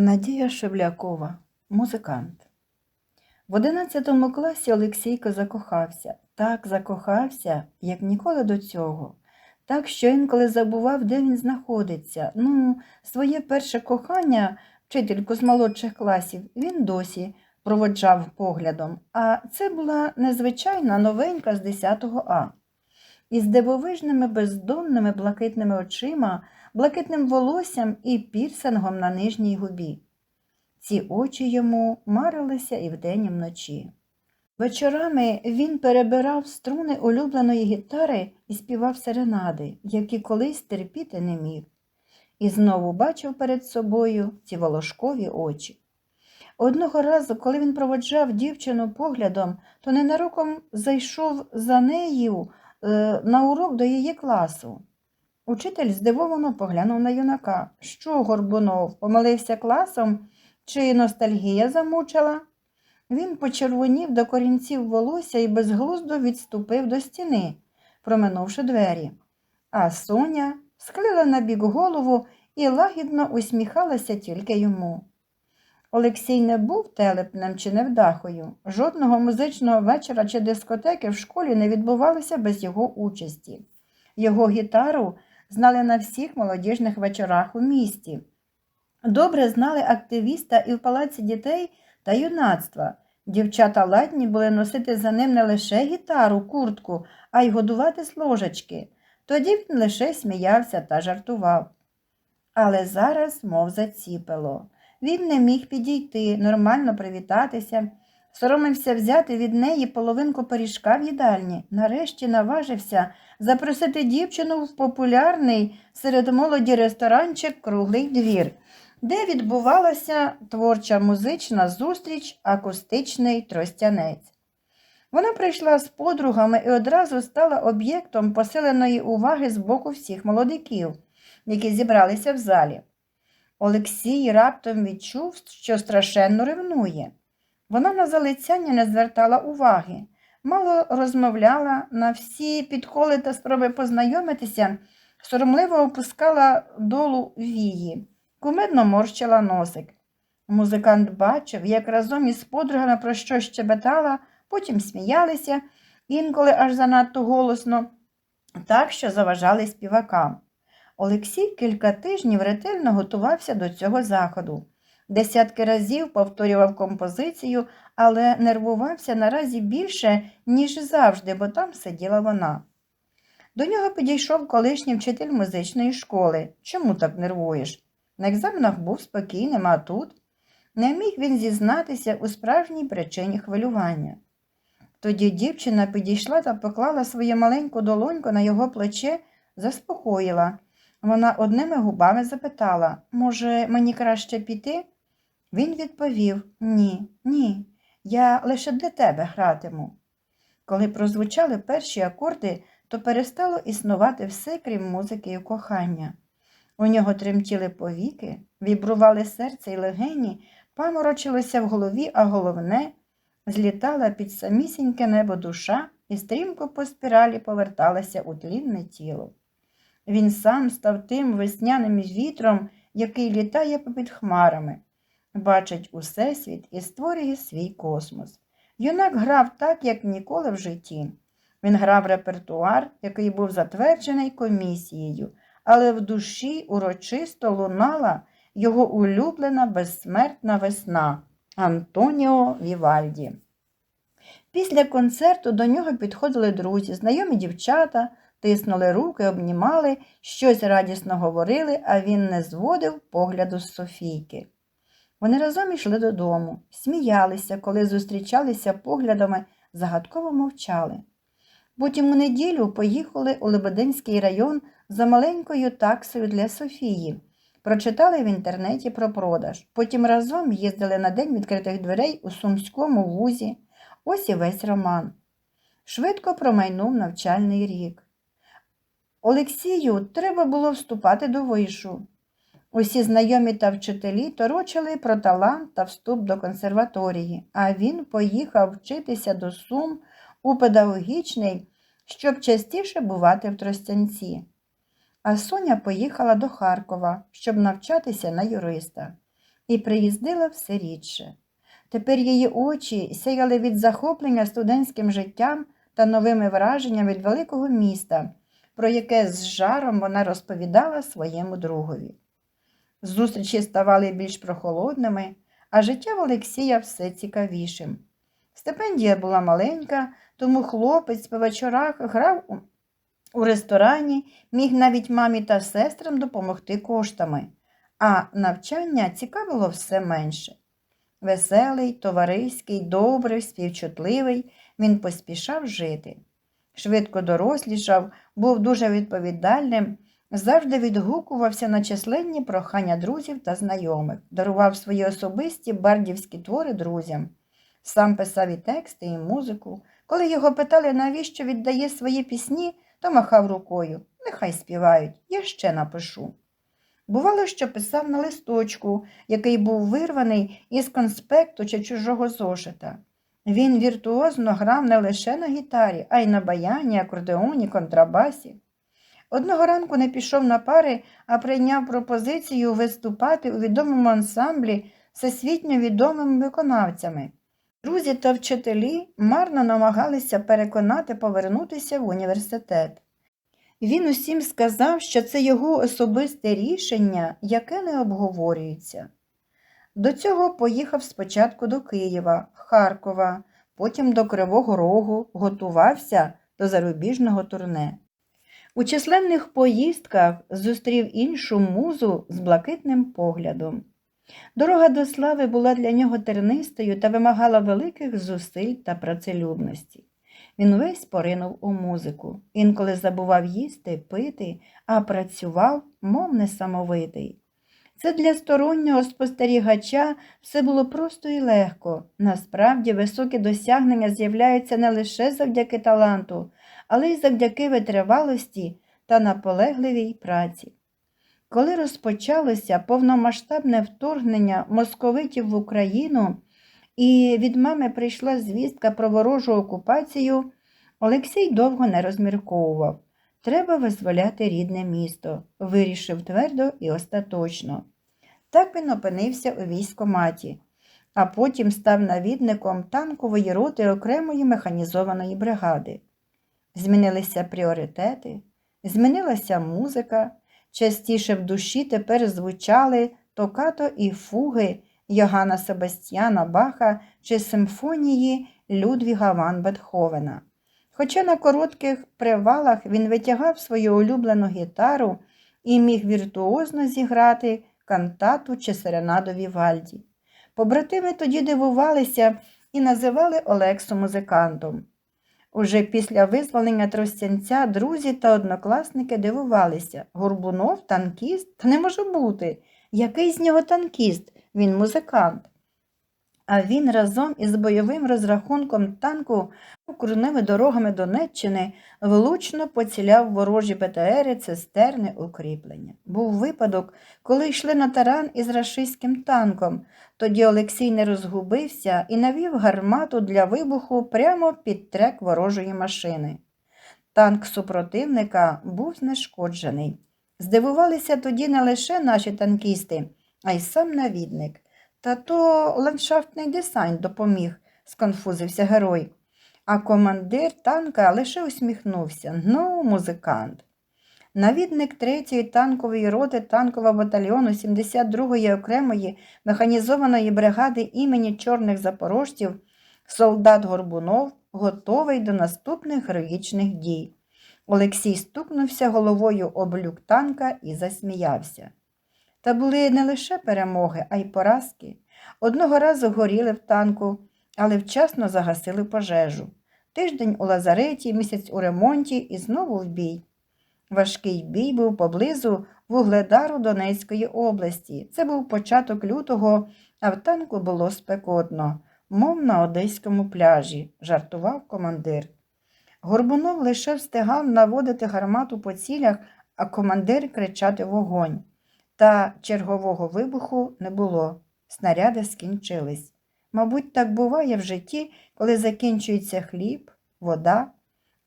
Надія Шевлякова, музикант. В 11 класі Олексійко закохався. Так закохався, як ніколи до цього. Так, що інколи забував, де він знаходиться. Ну, своє перше кохання, вчительку з молодших класів, він досі проводжав поглядом. А це була незвичайна новенька з 10 А. Із дивовижними бездонними блакитними очима, блакитним волоссям і пірсингом на нижній губі. Ці очі йому марилися і вдень, і вночі. Вечорами він перебирав струни улюбленої гітари і співав серенади, які колись терпіти не міг, і знову бачив перед собою ці волошкові очі. Одного разу, коли він проводжав дівчину поглядом, то ненароком зайшов за нею на урок до її класу. Учитель здивовано поглянув на юнака. Що, Горбунов, помилився класом, чи ностальгія замучила? Він почервонів до корінців волосся і безглуздо відступив до стіни, проминувши двері. А Соня схилила на бік голову і лагідно усміхалася тільки йому. Олексій не був телепнем чи невдахою. Жодного музичного вечора чи дискотеки в школі не відбувалося без його участі. Його гітару знали на всіх молодіжних вечорах у місті. Добре знали активіста і в палаці дітей та юнацтва. Дівчата ладні були носити за ним не лише гітару, куртку, а й годувати з ложечки. Тоді він лише сміявся та жартував. Але зараз, мов заціпило. Він не міг підійти, нормально привітатися, соромився взяти від неї половинку пиріжка в їдальні. Нарешті наважився запросити дівчину в популярний серед молоді ресторанчик Круглий двір, де відбувалася творча музична зустріч, акустичний тростянець. Вона прийшла з подругами і одразу стала об'єктом посиленої уваги з боку всіх молодиків, які зібралися в залі. Олексій раптом відчув, що страшенно ревнує. Вона на залицяння не звертала уваги, мало розмовляла на всі підколи та спроби познайомитися, соромливо опускала долу вії, кумедно морщила носик. Музикант бачив, як разом із подругами про що щебетала, потім сміялися, інколи аж занадто голосно, так що заважали співакам. Олексій кілька тижнів ретельно готувався до цього заходу. Десятки разів повторював композицію, але нервувався наразі більше, ніж завжди, бо там сиділа вона. До нього підійшов колишній вчитель музичної школи. Чому так нервуєш? На екзаменах був спокійним, а тут не міг він зізнатися у справжній причині хвилювання. Тоді дівчина підійшла та поклала свою маленьку долоньку на його плече, заспокоїла. Вона одними губами запитала, може, мені краще піти? Він відповів Ні, ні, я лише для тебе гратиму. Коли прозвучали перші акорди, то перестало існувати все, крім музики і кохання. У нього тремтіли повіки, вібрували серце й легені, паморочилося в голові, а головне злітала під самісіньке небо душа і стрімко по спіралі поверталася у тлінне тіло. Він сам став тим весняним вітром, який літає попід хмарами, бачить усесвіт і створює свій космос. Юнак грав так, як ніколи в житті. Він грав репертуар, який був затверджений комісією, але в душі урочисто лунала його улюблена безсмертна весна Антоніо Вівальді. Після концерту до нього підходили друзі, знайомі дівчата, тиснули руки, обнімали, щось радісно говорили, а він не зводив погляду з Софійки. Вони разом йшли додому, сміялися, коли зустрічалися поглядами, загадково мовчали. Потім у неділю поїхали у Лебединський район за маленькою таксою для Софії. Прочитали в інтернеті про продаж. Потім разом їздили на день відкритих дверей у Сумському вузі. Ось і весь роман. Швидко промайнув навчальний рік. Олексію треба було вступати до вишу. Усі знайомі та вчителі торочили про талант та вступ до консерваторії, а він поїхав вчитися до Сум у педагогічний, щоб частіше бувати в Тростянці. А Соня поїхала до Харкова, щоб навчатися на юриста. і приїздила все рідше. Тепер її очі сяяли від захоплення студентським життям та новими враженнями від великого міста, про яке з жаром вона розповідала своєму другові. Зустрічі ставали більш прохолодними, а життя в Олексія все цікавішим. Стипендія була маленька, тому хлопець по вечорах грав у, ресторані, міг навіть мамі та сестрам допомогти коштами, а навчання цікавило все менше. Веселий, товариський, добрий, співчутливий, він поспішав жити. Швидко дорослішав, був дуже відповідальним, завжди відгукувався на численні прохання друзів та знайомих, дарував свої особисті бардівські твори друзям. Сам писав і тексти, і музику. Коли його питали, навіщо віддає свої пісні, то махав рукою. Нехай співають, я ще напишу. Бувало, що писав на листочку, який був вирваний із конспекту чи чужого зошита. Він віртуозно грав не лише на гітарі, а й на баяні, акордеоні, контрабасі. Одного ранку не пішов на пари, а прийняв пропозицію виступати у відомому ансамблі всесвітньо відомими виконавцями. Друзі та вчителі марно намагалися переконати повернутися в університет. Він усім сказав, що це його особисте рішення, яке не обговорюється. До цього поїхав спочатку до Києва, Харкова, потім до Кривого Рогу, готувався до зарубіжного турне. У численних поїздках зустрів іншу музу з блакитним поглядом. Дорога до слави була для нього тернистою та вимагала великих зусиль та працелюбності. Він весь поринув у музику, інколи забував їсти, пити, а працював, мов несамовитий. Це для стороннього спостерігача все було просто і легко. Насправді високі досягнення з'являються не лише завдяки таланту, але й завдяки витривалості та наполегливій праці. Коли розпочалося повномасштабне вторгнення московитів в Україну і від мами прийшла звістка про ворожу окупацію, Олексій довго не розмірковував. Треба визволяти рідне місто, вирішив твердо і остаточно. Так він опинився у військкоматі, а потім став навідником танкової роти окремої механізованої бригади. Змінилися пріоритети, змінилася музика, частіше в душі тепер звучали токато і фуги Йогана Себастьяна Баха чи симфонії Людвіга Ван Бетховена. Хоча на коротких привалах він витягав свою улюблену гітару і міг віртуозно зіграти кантату чи серенаду Вівальді. Побратими тоді дивувалися і називали Олексу музикантом. Уже після визволення Тростянця друзі та однокласники дивувалися Горбунов танкіст? Та не може бути. Який з нього танкіст? Він музикант. А він разом із бойовим розрахунком танку окружними дорогами Донеччини влучно поціляв ворожі БТРи, цистерни, укріплення. Був випадок, коли йшли на таран із рашистським танком. Тоді Олексій не розгубився і навів гармату для вибуху прямо під трек ворожої машини. Танк супротивника був знешкоджений. Здивувалися тоді не лише наші танкісти, а й сам навідник. Та то ландшафтний дизайн допоміг, сконфузився герой. А командир танка лише усміхнувся. Ну, музикант. Навідник 3-ї танкової роти танкового батальйону 72-ї окремої механізованої бригади імені Чорних Запорожців, солдат Горбунов, готовий до наступних героїчних дій. Олексій стукнувся головою об люк танка і засміявся. Та були не лише перемоги, а й поразки. Одного разу горіли в танку, але вчасно загасили пожежу. Тиждень у лазареті, місяць у ремонті і знову в бій. Важкий бій був поблизу вугледару Донецької області. Це був початок лютого, а в танку було спекотно, мов на одеському пляжі, жартував командир. Горбунов лише встигав наводити гармату по цілях, а командир кричати вогонь. Та чергового вибуху не було. Снаряди скінчились. Мабуть, так буває в житті, коли закінчується хліб, вода,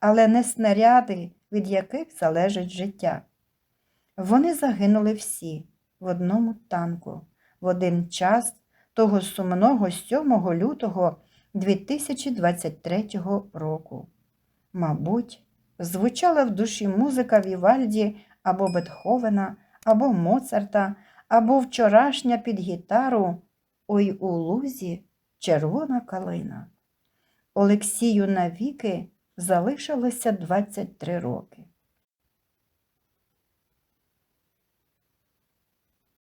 але не снаряди, від яких залежить життя. Вони загинули всі в одному танку. в один час того сумного 7 лютого 2023 року. Мабуть, звучала в душі музика Вівальді або Бетховена, або Моцарта, або вчорашня під гітару Ой у лузі червона калина. Олексію навіки залишилося 23 роки.